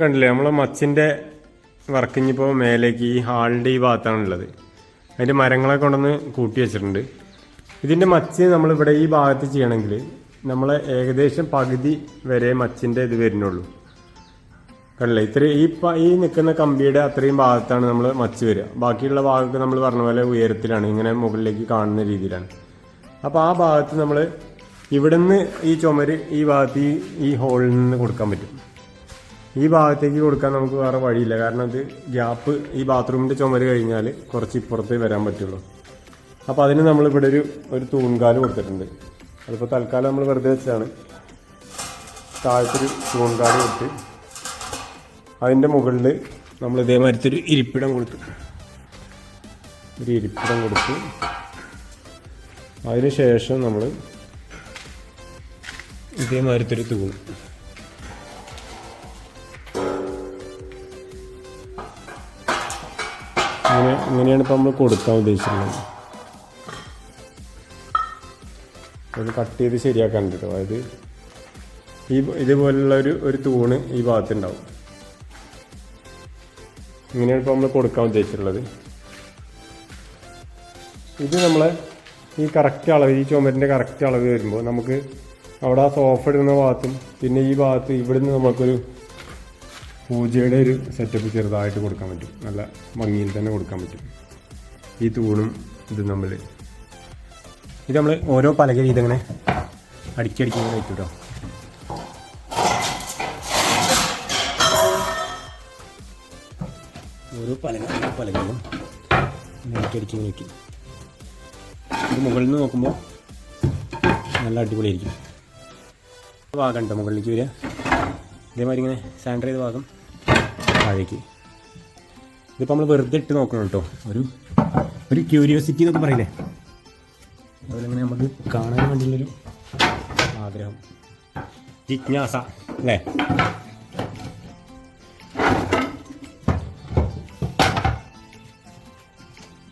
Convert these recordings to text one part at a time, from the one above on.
കണ്ടില്ലേ നമ്മളെ മച്ചിന്റെ വർക്കിഞ്ഞിപ്പോൾ മേലേക്ക് ഈ ഹാളിന്റെ ഈ ഭാഗത്താണുള്ളത് അതിന്റെ മരങ്ങളെ കൊണ്ടൊന്ന് കൂട്ടി വെച്ചിട്ടുണ്ട്. ഇതിന്റെ മച്ച് നമ്മളിവിടെ ഈ ഭാഗത്ത് ചെയ്യണമെങ്കിൽ നമ്മളെ ഏകദേശം പകുതി വരെ മച്ചിന്റെ ഇത് വരുന്നുള്ളൂ. കണ്ടില്ലേ ഇത്ര ഈ ഈ നിൽക്കുന്ന കമ്പിയുടെ അത്രയും ഭാഗത്താണ് നമ്മൾ മച്ച് വരിക. ബാക്കിയുള്ള ഭാഗമൊക്കെ നമ്മൾ പറഞ്ഞ പോലെ ഉയരത്തിലാണ് ഇങ്ങനെ മുകളിലേക്ക് കാണുന്ന രീതിയിലാണ്. അപ്പോൾ ആ ഭാഗത്ത് നമ്മൾ ഇവിടുന്ന് ഈ ചുമര് ഈ ഭാഗത്ത് ഈ ഹോളിൽ നിന്ന് കൊടുക്കാൻ പറ്റും. ഈ ഭാഗത്തേക്ക് കൊടുക്കാൻ നമുക്ക് വേറെ വഴിയില്ല. കാരണം അത് ഗ്യാപ്പ് ഈ ബാത്റൂമിന്റെ ചുമര് കഴിഞ്ഞാൽ കുറച്ച് ഇപ്പുറത്ത് വരാൻ പറ്റുള്ളൂ. അപ്പോൾ അതിന് നമ്മൾ ഇവിടെ ഒരു ഒരു തൂൺകാൽ കൊടുത്തിട്ടുണ്ട്. അതിപ്പോൾ തൽക്കാലം നമ്മൾ വെറുതെ വെച്ചാണ്. താഴത്തൊരു തൂൺകാൽ കൊടുത്ത് അതിന്റെ മുകളിൽ നമ്മൾ ഇതേ ഒരു ഇരിപ്പിടം കൊടുത്തു ഒരു ഇരിപ്പിടം കൊടുത്തു അതിന് ശേഷം നമ്മൾ ഇതേമാതിരത്തെ ഒരു തൂണ്. ഇങ്ങനെ ഇങ്ങനെയാണ് ഇപ്പോൾ നമ്മൾ കൊടുക്കാൻ ഉദ്ദേശിക്കുന്നത്. അത് കട്ട് ചെയ്ത് ശരിയാക്കാൻ കേട്ടോ അതായത് ഈ ഇതുപോലുള്ള ഒരു ഒരു തൂണ് ഈ ഭാഗത്തുണ്ടാവും. ഇങ്ങനെയാണ് ഇപ്പോൾ നമ്മൾ കൊടുക്കാൻ ഉദ്ദേശിച്ചിട്ടുള്ളത്. ഇത് നമ്മളെ ഈ കറക്റ്റ് അളവ് ഈ ചുമരിന്റെ കറക്റ്റ് അളവ് വരുമ്പോൾ നമുക്ക് അവിടെ ആ സോഫ ഇടുന്ന ഭാഗത്തും പിന്നെ ഈ ഭാഗത്ത് ഇവിടുന്ന് നമുക്കൊരു പൂജയുടെ ഒരു സെറ്റപ്പ് ചെറുതായിട്ട് കൊടുക്കാൻ പറ്റും. നല്ല ഭംഗിയിൽ തന്നെ കൊടുക്കാൻ പറ്റും. ഈ തൂണും ഇത് നമ്മൾ ഇത് നമ്മൾ ഓരോ പലക രീതി അടിക്കടിക്ക് ഇങ്ങനെ വെച്ചു കേട്ടോ ഓരോ പലക പലകളും ഇങ്ങനെ വെക്കും. ഇത് മുകളിൽ നിന്ന് നോക്കുമ്പോൾ നല്ല അടിപൊളിയായിരിക്കും. ഭാഗം ഉണ്ടോ മുകളിലേക്ക് വരിക? ഇതേമാതിരി ഇങ്ങനെ സാൻഡർ ചെയ്ത് ഭാഗം താഴേക്ക്. ഇതിപ്പോൾ നമ്മൾ വെറുതെ ഇട്ട് നോക്കണം കേട്ടോ. ഒരു ഒരു ക്യൂരിയോസിറ്റി എന്നൊക്കെ പറയില്ലേ? അതുപോലെ ഇങ്ങനെ നമുക്ക് കാണാൻ വേണ്ടിയുള്ളൊരു ആഗ്രഹം. ജിജ്ഞാസ അല്ലേ?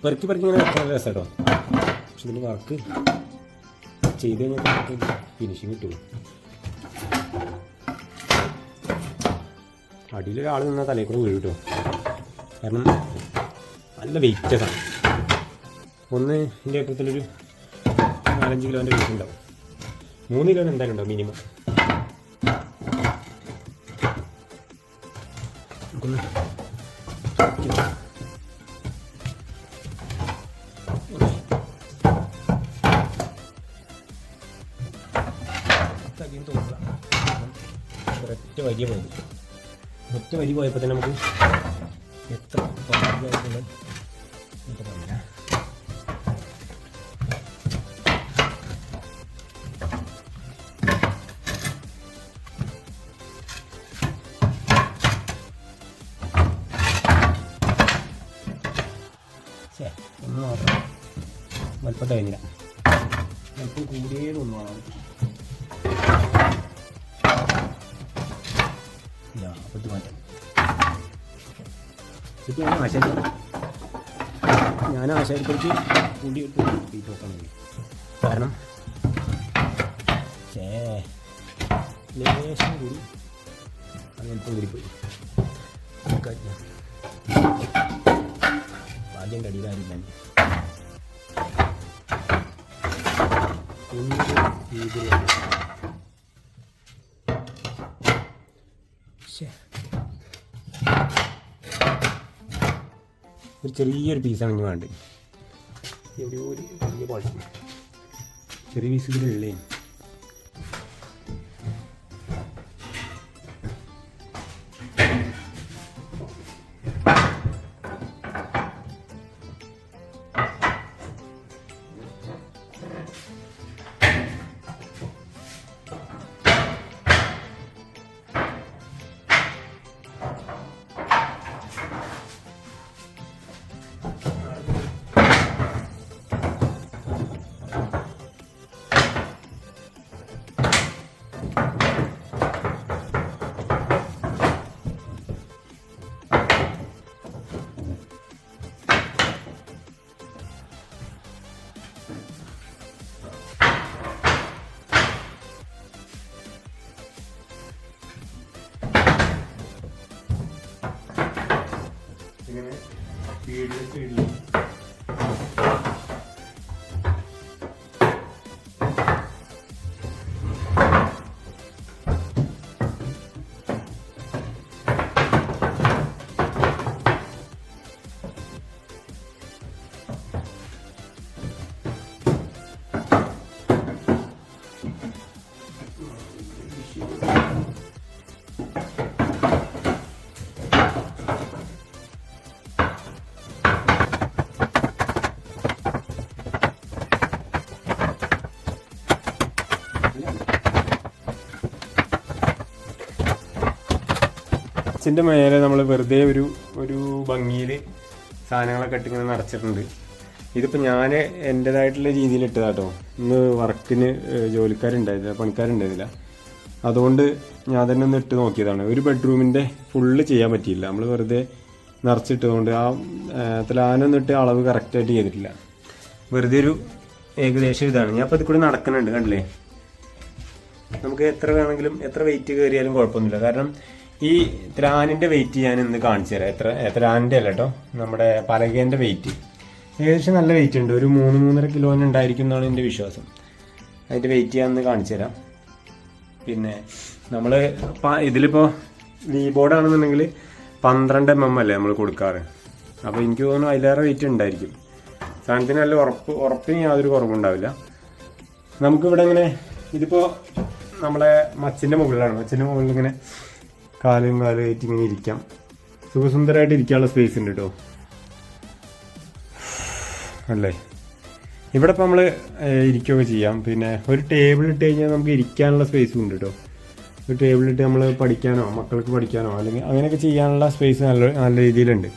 പെറുക്കി പെറുക്കി ഇങ്ങനെ വെക്കാൻ രസം കേട്ടോ. പക്ഷെ ഇതിന് വർക്ക് ചെയ്ത് കഴിഞ്ഞാൽ ഫിനിഷിങ് ഫിനിഷിങ് കിട്ടും അടിയിലൊരാൾ നിന്നാൽ തലയിൽ കൂടെ വീഴും കേട്ടോ കാരണം നല്ല വെയിറ്റസാണ് ഒന്ന് എന്റെ ഏറ്റത്തിലൊരു നാലഞ്ച് കിലോന്റെ വെയിറ്റ് ഉണ്ടാവും. മൂന്ന് കിലോ എന്തായാലും ഉണ്ടാവും മിനിമം ഒറ്റ വലിയ പോയി ഒറ്റ വരി പോയപ്പോൾ തന്നെ നമുക്ക് എത്ര പാടുള്ള നമുക്ക് പറയാം. ഒന്ന് മാത്രം വലുപ്പം കഴിഞ്ഞില്ല വലുപ്പം കൂടിയതൊന്നും തോന്നുന്നു ഇത് ഞാൻ ആശാരി ഞാൻ ആശാരിപ്പടിക്ക് കൂടി ഇട്ട് കൂട്ടിയിട്ട് നോക്കാൻ വേണ്ടി കാരണം ചേ ലേശം കൂടി അങ്ങനത്തെ കൂടിപ്പോയി ഭാഗ്യം കടിയിലാരില്ല ശേ ഒരു ചെറിയൊരു പീസാണ് ഇനി വേണ്ടത്. എവിടെയോ ഒരു വലിയ പാട്ട് ചെറിയ പീസ് ഇതിലുള്ളേ. y, y este, അച്ഛന്റെ മേലെ നമ്മൾ വെറുതെ ഒരു ഒരു ഭംഗിയിൽ സാധനങ്ങളൊക്കെ ഇട്ടിങ്ങനെ നിറച്ചിട്ടുണ്ട്. ഇതിപ്പോൾ ഞാൻ എന്റെതായിട്ടുള്ള രീതിയിൽ ഇട്ടതാട്ടോ. ഇന്ന് വർക്കിന് ജോലിക്കാരുണ്ടായിരുന്നില്ല പണിക്കാരുണ്ടായിരുന്നില്ല. അതുകൊണ്ട് ഞാൻ തന്നെ ഒന്ന് ഇട്ട് നോക്കിയതാണ്. ഒരു ബെഡ്റൂമിന്റെ ഫുള്ള് ചെയ്യാൻ പറ്റിയില്ല. നമ്മൾ വെറുതെ നിറച്ചിട്ടതുകൊണ്ട് ആ തലാനൊന്നും ഇട്ട് അളവ് കറക്റ്റായിട്ട് ചെയ്തിട്ടില്ല. വെറുതെ ഒരു ഏകദേശം ഇതാണ്. ഞാൻ അപ്പോൾ ഇത് കൂടി നടക്കുന്നുണ്ട് കണ്ടില്ലേ? നമുക്ക് എത്ര വേണമെങ്കിലും എത്ര വെയിറ്റ് കയറിയാലും കുഴപ്പമൊന്നുമില്ല. കാരണം ഈ ത്രാനിന്റെ വെയിറ്റ് ഞാൻ ഇന്ന് കാണിച്ചു തരാം. എത്ര ത്രാനിന്റെ അല്ല കേട്ടോ നമ്മുടെ പലകേന്റെ വെയിറ്റ് ഏകദേശം നല്ല വെയിറ്റ് ഉണ്ട്. ഒരു മൂന്ന് മൂന്നര കിലോന് ഉണ്ടായിരിക്കും എന്നാണ് എന്റെ വിശ്വാസം. അതിന്റെ വെയിറ്റ് ഞാൻ ഇന്ന് കാണിച്ചു തരാം. പിന്നെ നമ്മൾ ഇതിലിപ്പോൾ വി ബോർഡാണെന്നുണ്ടെങ്കിൽ പന്ത്രണ്ട് എം എം അല്ലേ നമ്മൾ കൊടുക്കാറ്. അപ്പോൾ എനിക്ക് തോന്നുന്നു അതിലേറെ വെയിറ്റ് ഉണ്ടായിരിക്കും. സാധനത്തിന് നല്ല ഉറപ്പ് ഉറപ്പിന് യാതൊരു കുറവുണ്ടാവില്ല. നമുക്കിവിടെ ഇങ്ങനെ ഇതിപ്പോൾ നമ്മളെ മച്ചിന്റെ മുകളിലാണ്. മച്ചിന്റെ മുകളിൽ ഇങ്ങനെ കാലും കാലും ആയിട്ട് ഇങ്ങനെ ഇരിക്കാം. സുഖസുന്ദരമായിട്ട് ഇരിക്കാനുള്ള സ്പേസ് ഉണ്ട് കേട്ടോ അല്ലേ? ഇവിടെ ഇപ്പം നമ്മൾ ഇരിക്കുകയൊക്കെ ചെയ്യാം. പിന്നെ ഒരു ടേബിൾ ഇട്ട് കഴിഞ്ഞാൽ നമുക്ക് ഇരിക്കാനുള്ള സ്പേസ് ഉണ്ട് കേട്ടോ ഒരു ടേബിൾ ഇട്ട് നമ്മൾ പഠിക്കാനോ മക്കൾക്ക് പഠിക്കാനോ അല്ലെങ്കിൽ അങ്ങനെയൊക്കെ ചെയ്യാനുള്ള സ്പേസ് നല്ല നല്ല രീതിയിലുണ്ട്.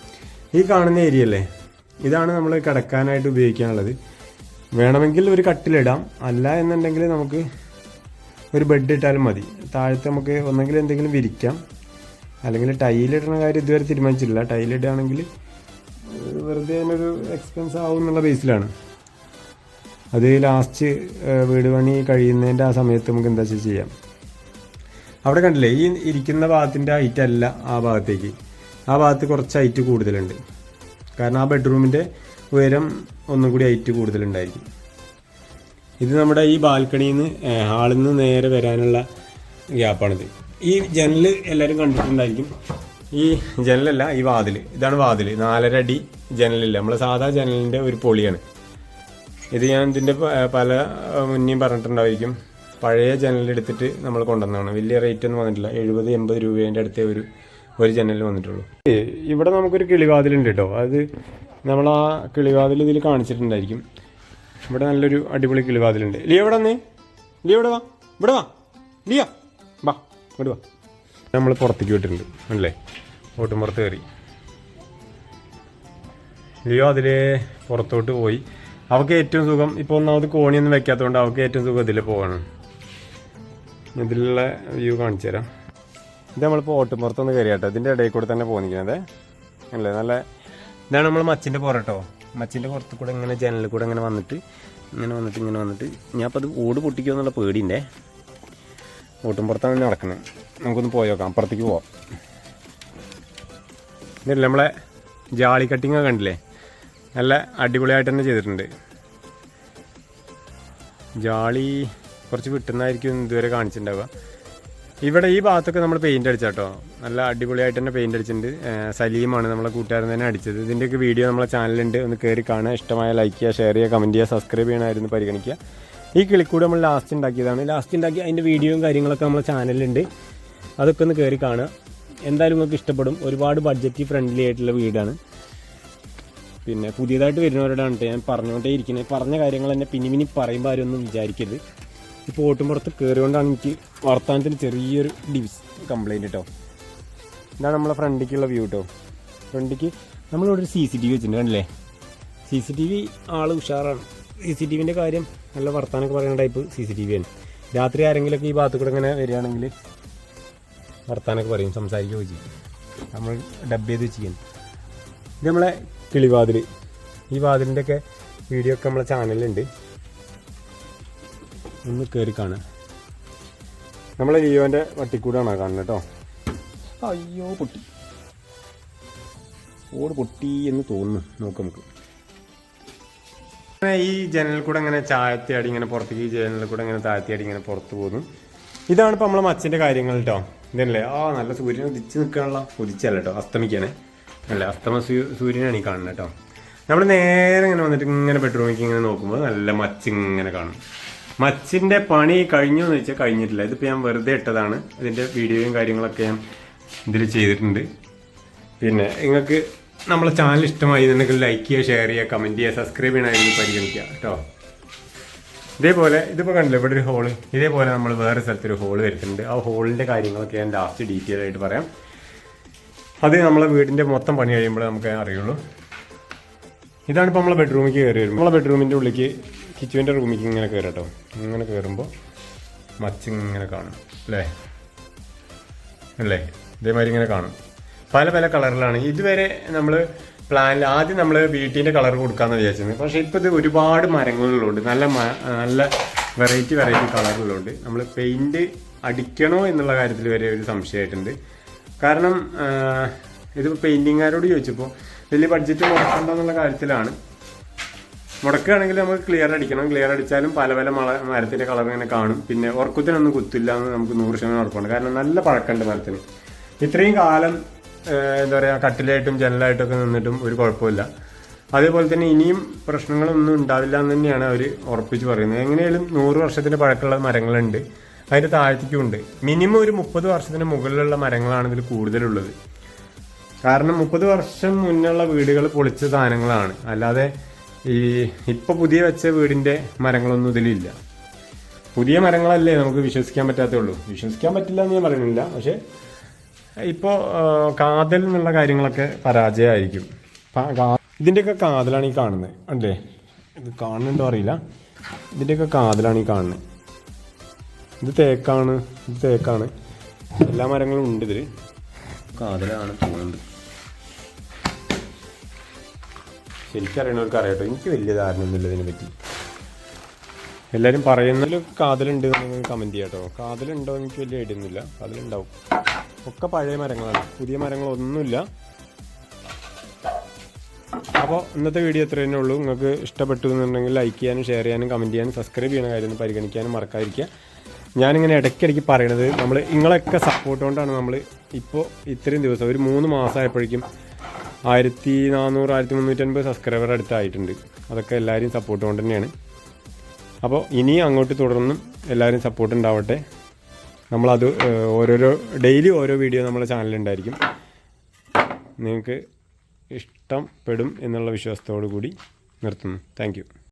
ഈ കാണുന്ന ഏരിയ അല്ലേ? ഇതാണ് നമ്മൾ കിടക്കാനായിട്ട് ഉപയോഗിക്കാനുള്ളത്. വേണമെങ്കിൽ ഒരു കട്ടിലിടാം. അല്ല എന്നുണ്ടെങ്കിൽ നമുക്ക് ഒരു ബെഡ് ഇട്ടാലും മതി. താഴത്തെ നമുക്ക് ഒന്നെങ്കിൽ എന്തെങ്കിലും വിരിക്കാം. അല്ലെങ്കിൽ ടൈലിടുന്ന കാര്യം ഇതുവരെ തീരുമാനിച്ചിട്ടില്ല. ടൈലിടുകയാണെങ്കിൽ വെറുതെ അതിനൊരു എക്സ്പെൻസ് ആവും എന്നുള്ള ബേസിലാണ് അത് ലാസ്റ്റ് വീട് പണി കഴിയുന്നതിന്റെ ആ സമയത്ത് നമുക്ക് എന്താ വെച്ചാൽ ചെയ്യാം. അവിടെ കണ്ടില്ലേ? ഈ ഇരിക്കുന്ന ഭാഗത്തിന്റെ ഹൈറ്റ് അല്ല ആ ഭാഗത്തേക്ക്. ആ ഭാഗത്ത് കുറച്ച് ഹൈറ്റ് കൂടുതലുണ്ട്. കാരണം ആ ബെഡ്റൂമിന്റെ ഉയരം ഒന്നും കൂടി ഹൈറ്റ് കൂടുതലുണ്ടായിരിക്കും. ഇത് നമ്മുടെ ഈ ബാൽക്കണിയിൽ നിന്ന് ഹാളിൽ നിന്ന് നേരെ വരാനുള്ള ഗ്യാപ്പാണിത്. ഈ ജനൽ എല്ലാവരും കണ്ടിട്ടുണ്ടായിരിക്കും. ഈ ജനലല്ല ഈ വാതിൽ ഇതാണ് വാതിൽ നാലര അടി ജനലില്ല. നമ്മൾ സാധാ ജനലിന്റെ ഒരു പൊളിയാണ്. ഇത് ഞാൻ ഇതിന്റെ പല മുന്നേയും പറഞ്ഞിട്ടുണ്ടായിരിക്കും. പഴയ ജനലെടുത്തിട്ട് നമ്മൾ കൊണ്ടുവന്നതാണ്. വലിയ റേറ്റ് ഒന്നും വന്നിട്ടില്ല. എഴുപത് എൺപത് രൂപേന്റെ അടുത്തേ ഒരു ഒരു ജനലിൽ വന്നിട്ടുള്ളൂ. ഇവിടെ നമുക്കൊരു കിളിവാതിലുണ്ട് കേട്ടോ. അത് നമ്മൾ ആ കിളിവാതിൽ ഇതിൽ കാണിച്ചിട്ടുണ്ടായിരിക്കും. ഇവിടെ നല്ലൊരു അടിപൊളി കിളിവാതിലുണ്ട്. ലിയ ഇവിടെ വന്നേ? ലിയ ഇവിടെ വാ? ഇവിടെ വാ. ലിയ. വാ ഇവിടെ വാ. നമ്മൾ പുറത്തേക്ക് വിട്ടിട്ടുണ്ട്. അല്ലേ? ഓട്ടുംപുറത്ത് കയറി. ലിയോ അതിലെ പുറത്തോട്ട് പോയി. അവൾക്ക് ഏറ്റവും സുഖം ഇപ്പോൾ ഒന്നാമത് കോണിയൊന്നും വെക്കാത്തതുകൊണ്ട് അവൾക്ക് ഏറ്റവും സുഖം ഇതിൽ പോവാണ്. ഇതിലുള്ള വ്യൂ കാണിച്ചു തരാം. ഇത് നമ്മളിപ്പോൾ ഓട്ടുംപുറത്തൊന്ന് കയറിയാട്ടോ ഇതിന്റെ ഇടയിൽ കൂടെ തന്നെ പോന്നിരിക്കുന്നത് അല്ലേ? നല്ല ഇതാണ് നമ്മൾ മച്ചിന്റെ പുറട്ടോ. മച്ചിന്റെ പുറത്ത് കൂടെ ഇങ്ങനെ ജനലിൽ കൂടെ ഇങ്ങനെ വന്നിട്ട് ഇങ്ങനെ വന്നിട്ട് ഇങ്ങനെ വന്നിട്ട്. ഞാൻ അപ്പോൾ അത് ഓട് പൊട്ടിക്കുമോ എന്നുള്ള പേടിയുണ്ടേ? ഓട്ടുംപുറത്താണ് നടക്കുന്നത് നമുക്കൊന്ന് പോയി നോക്കാം. അപ്പുറത്തേക്ക് പോവാം. ഇതല്ല നമ്മളെ ജാളി കട്ടിങ് ഒക്കെ കണ്ടില്ലേ? നല്ല അടിപൊളിയായിട്ട് തന്നെ ചെയ്തിട്ടുണ്ട്. ജാളി കുറച്ച് വിട്ടുന്നതായിരിക്കും ഇതുവരെ കാണിച്ചിട്ടുണ്ടാവുക. ഇവിടെ ഈ ഭാഗത്തൊക്കെ നമ്മൾ പെയിന്റ് അടിച്ചാട്ടോ. നല്ല അടിപൊളിയായിട്ട് തന്നെ പെയിന്റ് അടിച്ചിട്ടുണ്ട്. സലീമാണ് നമ്മളെ കൂട്ടുകാരൻ തന്നെ അടിച്ചത്. ഇതിന്റെയൊക്കെ വീഡിയോ നമ്മളെ ചാനലുണ്ട് ഒന്ന് കയറി കാണുക. ഇഷ്ടമായ ലൈക്ക് ചെയ്യുക ഷെയർ ചെയ്യുക കമന്റ് ചെയ്യുക സബ്സ്ക്രൈബ് ചെയ്യണമായിരുന്നു പരിഗണിക്കുക. ഈ കിളിക്കൂട് നമ്മൾ ലാസ്റ്റ് ഉണ്ടാക്കിയതാണ്. ലാസ്റ്റ് ഉണ്ടാക്കി അതിന്റെ വീഡിയോയും കാര്യങ്ങളൊക്കെ നമ്മളെ ചാനലിലുണ്ട് അതൊക്കെ ഒന്ന് കയറി കാണുക. എന്തായാലും നിങ്ങൾക്ക് ഇഷ്ടപ്പെടും. ഒരുപാട് ബഡ്ജറ്റ് ഫ്രണ്ട്ലി ആയിട്ടുള്ള വീടാണ്. പിന്നെ പുതിയതായിട്ട് വരുന്നവരോടാണ് ഞാൻ പറഞ്ഞുകൊണ്ടേ ഇരിക്കുന്നത് പറഞ്ഞ കാര്യങ്ങൾ തന്നെ പിന്നിമിനി പിന്നി പറയുമ്പോൾ ഒന്നും വിചാരിക്കരുത്. ഇപ്പോൾ ഓട്ടുമ്പുറത്ത് കയറിയോണ്ടാണ് എനിക്ക് വർത്താനത്തിന് ചെറിയൊരു ഡിവിസ് കംപ്ലൈന്റ് കേട്ടോ ഇതാണ് നമ്മളെ ഫ്രണ്ടിക്കുള്ള വ്യൂ കേട്ടോ ഫ്രണ്ടിക്ക് നമ്മളിവിടെ ഒരു സി സി ടി വി വെച്ചിട്ടുണ്ട് കണ്ടില്ലേ? സി സി ടി വി ആൾ ഉഷാറാണ്. സി സി ടി വിന്റെ കാര്യം നല്ല വർത്താനൊക്കെ പറയുന്ന type C C T V ആണ്. രാത്രി ആരെങ്കിലുമൊക്കെ ഈ ഭാഗത്ത് കൂടെ ഇങ്ങനെ വരികയാണെങ്കിൽ വർത്താനൊക്കെ പറയും സംസാരിക്കുകയോ ചെയ്യും. നമ്മൾ ഡബ് ചെയ്ത് ചെയ്യാൻ ഇത് നമ്മളെ കിളിവാതിൽ ഈ വാതിലിന്റെയൊക്കെ വീഡിയോ ഒക്കെ നമ്മളെ ചാനലിലുണ്ട് ഒന്ന് കയറി കാണാം നമ്മളെ ലിയോന്റെ വട്ടിക്കൂടാണ് കാണുന്നത് കേട്ടോ അയ്യോ പൊട്ടി. ഓട് പൊട്ടി എന്ന് തോന്നുന്നു. നോക്ക് നമുക്ക്. അങ്ങനെ ഈ ജനലിൽ കൂടെ ഇങ്ങനെ ചായത്തിയാടി ഇങ്ങനെ പുറത്തേക്ക് ഈ ജനലിൽ കൂടെ ഇങ്ങനെ താഴ്ത്തിയാടി ഇങ്ങനെ പുറത്ത് പോകുന്നു. ഇതാണ് ഇപ്പോൾ നമ്മളെ മച്ചിന്റെ കാര്യങ്ങൾ കേട്ടോ ഇതല്ലേ? ആ നല്ല സൂര്യൻ ഉദിച്ച് നിൽക്കാനുള്ള ഉദിച്ചല്ല കേട്ടോ അസ്തമിക്കണേ അല്ല? അസ്തമ സൂര്യനാണ് ഈ കാണുന്നത് കേട്ടോ നമ്മൾ നേരെ ഇങ്ങനെ വന്നിട്ട് ഇങ്ങനെ ബെഡ്റൂമിലേക്ക് ഇങ്ങനെ നോക്കുമ്പോൾ നല്ല മച്ച് ഇങ്ങനെ കാണും. മച്ചിന്റെ പണി കഴിഞ്ഞു എന്ന് വെച്ചാൽ കഴിഞ്ഞിട്ടില്ല. ഇതിപ്പോ ഞാൻ വെറുതെ ഇട്ടതാണ്. ഇതിന്റെ വീഡിയോയും കാര്യങ്ങളൊക്കെ ഞാൻ ഇതിൽ ചെയ്തിട്ടുണ്ട്. പിന്നെ നിങ്ങൾക്ക് നമ്മളെ ചാനൽ ഇഷ്ടമായി എന്നുണ്ടെങ്കിൽ ലൈക്ക് ചെയ്യുക ഷെയർ ചെയ്യുക കമന്റ് ചെയ്യുക സബ്സ്ക്രൈബ് ചെയ്യണമെങ്കിൽ പരിഗണിക്കുക കേട്ടോ. ഇതേപോലെ ഇതിപ്പോൾ കണ്ടില്ല ഇവിടെ ഒരു ഹോൾ ഇതേപോലെ നമ്മൾ വേറെ സ്ഥലത്തൊരു ഹോൾ വരുത്തുന്നുണ്ട് ആ ഹോളിന്റെ കാര്യങ്ങളൊക്കെ ഞാൻ ലാസ്റ്റ് ഡീറ്റെയിൽ ആയിട്ട് പറയാം. അത് നമ്മളെ വീടിന്റെ മൊത്തം പണി കഴിയുമ്പോൾ നമുക്ക് അറിയുള്ളൂ. ഇതാണ് ഇപ്പോൾ നമ്മളെ ബെഡ്റൂമിലേക്ക് കയറി വരുമ്പോൾ നമ്മളെ ബെഡ്റൂമിന്റെ ഉള്ളിലേക്ക് കിച്ചുവിന്റെ റൂമിലേക്ക് ഇങ്ങനെ കയറട്ടോ ഇങ്ങനെ കയറുമ്പോൾ മച്ചിങ്ങനെ കാണും അല്ലേ? അല്ലേ? ഇതേമാതിരി ഇങ്ങനെ കാണും. പല പല കളറിലാണ്. ഇതുവരെ നമ്മൾ പ്ലാനിൽ ആദ്യം നമ്മൾ വീട്ടിന്റെ കളർ കൊടുക്കാമെന്ന് വിചാരിച്ചത് പക്ഷേ ഇപ്പോൾ ഇത് ഒരുപാട് മരങ്ങളിലുണ്ട് നല്ല നല്ല വെറൈറ്റി വെറൈറ്റി കളറുകളുണ്ട് നമ്മൾ പെയിന്റ് അടിക്കണോ എന്നുള്ള കാര്യത്തിൽ വരെ ഒരു സംശയമായിട്ടുണ്ട്. കാരണം ഇതിപ്പോൾ പെയിന്റിങ്ങുകാരോട് ചോദിച്ചപ്പോൾ വലിയ ബഡ്ജറ്റ് മുടക്കണ്ടെന്നുള്ള കാര്യത്തിലാണ് മുടക്കുകയാണെങ്കിൽ നമുക്ക് ക്ലിയർ അടിക്കണം. ക്ലിയർ അടിച്ചാലും പല പല മള മരത്തിന്റെ കളർ ഇങ്ങനെ കാണും. പിന്നെ ഉറക്കത്തിനൊന്നും കുത്തില്ല എന്ന് നമുക്ക് നൂറ് ശതമാനം ഉറപ്പുണ്ട്. കാരണം നല്ല പഴക്കമുണ്ട് മരത്തിന്. ഇത്രയും കാലം എന്താ പറയുക കട്ടിലായിട്ടും ജനലായിട്ടൊക്കെ നിന്നിട്ടും ഒരു കുഴപ്പമില്ല. അതേപോലെ തന്നെ ഇനിയും പ്രശ്നങ്ങളൊന്നും ഉണ്ടാവില്ല എന്ന് തന്നെയാണ് അവർ ഉറപ്പിച്ച് പറയുന്നത്. എങ്ങനെയാലും നൂറ് വർഷത്തിന്റെ പഴക്കമുള്ള മരങ്ങളുണ്ട്. അതിന്റെ താഴത്തേക്കും ഉണ്ട്. മിനിമം ഒരു മുപ്പത് വർഷത്തിന് മുകളിലുള്ള മരങ്ങളാണ് ഇതിൽ കൂടുതലുള്ളത്. കാരണം മുപ്പത് വർഷം മുന്നുള്ള വീടുകൾ പൊളിച്ച സാധനങ്ങളാണ്. അല്ലാതെ ഈ ഇപ്പോൾ പുതിയ വെച്ച വീടിന്റെ മരങ്ങളൊന്നും ഇതിലില്ല. പുതിയ മരങ്ങളല്ലേ നമുക്ക് വിശ്വസിക്കാൻ പറ്റാത്തേ ഉള്ളൂ വിശ്വസിക്കാൻ പറ്റില്ല എന്ന് ഞാൻ പറയുന്നില്ല. പക്ഷേ ഇപ്പോൾ കാതൽ എന്നുള്ള കാര്യങ്ങളൊക്കെ പരാജയമായിരിക്കും. ഇതിന്റെയൊക്കെ കാതലാണ് ഈ കാണുന്നത്. അല്ലേ? ഇത് കാണുന്നുണ്ടോ അറിയില്ല. ഇതിന്റെയൊക്കെ കാതലാണ് ഈ കാണുന്നത്. ഇത് തേക്കാണ്. ഇത് തേക്കാണ്. എല്ലാ മരങ്ങളും ഉണ്ട് ഇതിൽ കാതലാണ് തോന്നുന്നത്. ശരിക്കറിയണവർക്ക് അറിയാട്ടോ എനിക്ക് വലിയ ധാരണയൊന്നുമില്ല ഇതിനെ പറ്റി. എല്ലാവരും പറയുന്നതിൽ കാതലുണ്ട് എന്ന് കമന്റ് ചെയ്യാട്ടോ കാതലുണ്ടോ എനിക്ക് വലിയ ഐഡിയ ഒന്നുമില്ല. കാതലുണ്ടാവും. ഒക്കെ പഴയ മരങ്ങളാണ്. പുതിയ മരങ്ങളൊന്നുമില്ല. അപ്പോൾ ഇന്നത്തെ വീഡിയോ ഇത്ര ഉള്ളൂ. നിങ്ങൾക്ക് ഇഷ്ടപ്പെട്ടു എന്നുണ്ടെങ്കിൽ ലൈക്ക് ചെയ്യാനും ഷെയർ ചെയ്യാനും കമന്റ് ചെയ്യാനും സബ്സ്ക്രൈബ് ചെയ്യുന്ന കാര്യം പരിഗണിക്കാനും മറക്കാതിരിക്കുക. ഞാനിങ്ങനെ ഇടയ്ക്കിടയ്ക്ക് പറയണത് നമ്മൾ നിങ്ങളൊക്കെ സപ്പോർട്ട് കൊണ്ടാണ് നമ്മൾ ഇപ്പോൾ ഇത്രയും ദിവസം ഒരു മൂന്ന് മാസമായപ്പോഴേക്കും ആയിരത്തി നാനൂറ് ആയിരത്തി മുന്നൂറ്റൻപത് സബ്സ്ക്രൈബർ അടുത്തായിട്ടുണ്ട്. അതൊക്കെ എല്ലാവരും സപ്പോർട്ട് കൊണ്ട് തന്നെയാണ്. അപ്പോൾ ഇനി അങ്ങോട്ട് തുടർന്നും എല്ലാവരും സപ്പോർട്ട് ഉണ്ടാവട്ടെ. നമ്മളത് ഓരോരോ ഡെയിലി ഓരോ വീഡിയോ നമ്മുടെ ചാനലുണ്ടായിരിക്കും നിങ്ങൾക്ക് ഇഷ്ടപ്പെടും എന്നുള്ള വിശ്വാസത്തോടു കൂടി നിർത്തുന്നു താങ്ക്